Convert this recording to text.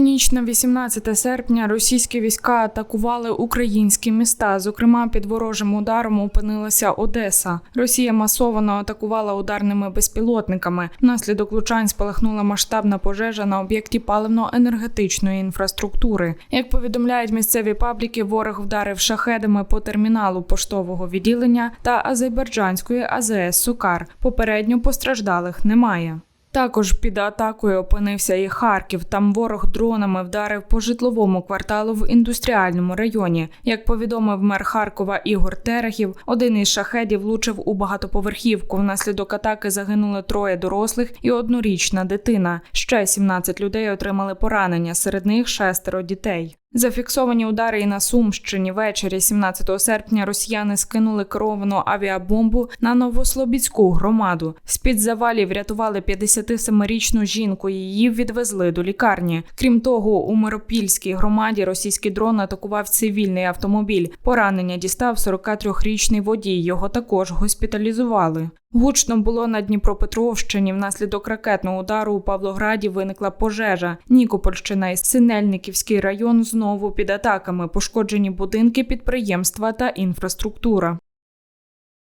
ніч на 18 серпня російські війська атакували українські міста. Зокрема, під ворожим ударом опинилася Одеса. Росія масово атакувала ударними безпілотниками. Внаслідок влучань спалахнула масштабна пожежа на об'єкті паливно-енергетичної інфраструктури. Як повідомляють місцеві пабліки, ворог вдарив шахедами по терміналу поштового відділення та азербайджанської АЗС Сукар. Попередньо постраждалих немає. Також під атакою опинився і Харків. Там ворог дронами вдарив по житловому кварталу в індустріальному районі. Як повідомив мер Харкова Ігор Терехів, один із шахедів влучив у багатоповерхівку. Внаслідок атаки загинули троє дорослих і однорічна дитина. Ще 17 людей отримали поранення, серед них шестеро дітей. Зафіксовані удари і на Сумщині ввечері 17 серпня росіяни скинули керовану авіабомбу на Новослобідську громаду. З-під завалів врятували 57-річну жінку. Її відвезли до лікарні. Крім того, у Миропільській громаді російський дрон атакував цивільний автомобіль. Поранення дістав 43-річний водій. Його також госпіталізували. Гучно було на Дніпропетровщині. Внаслідок ракетного удару у Павлограді виникла пожежа. Нікопольщина і Синельниківський район знову під атаками. Пошкоджені будинки, підприємства та інфраструктура.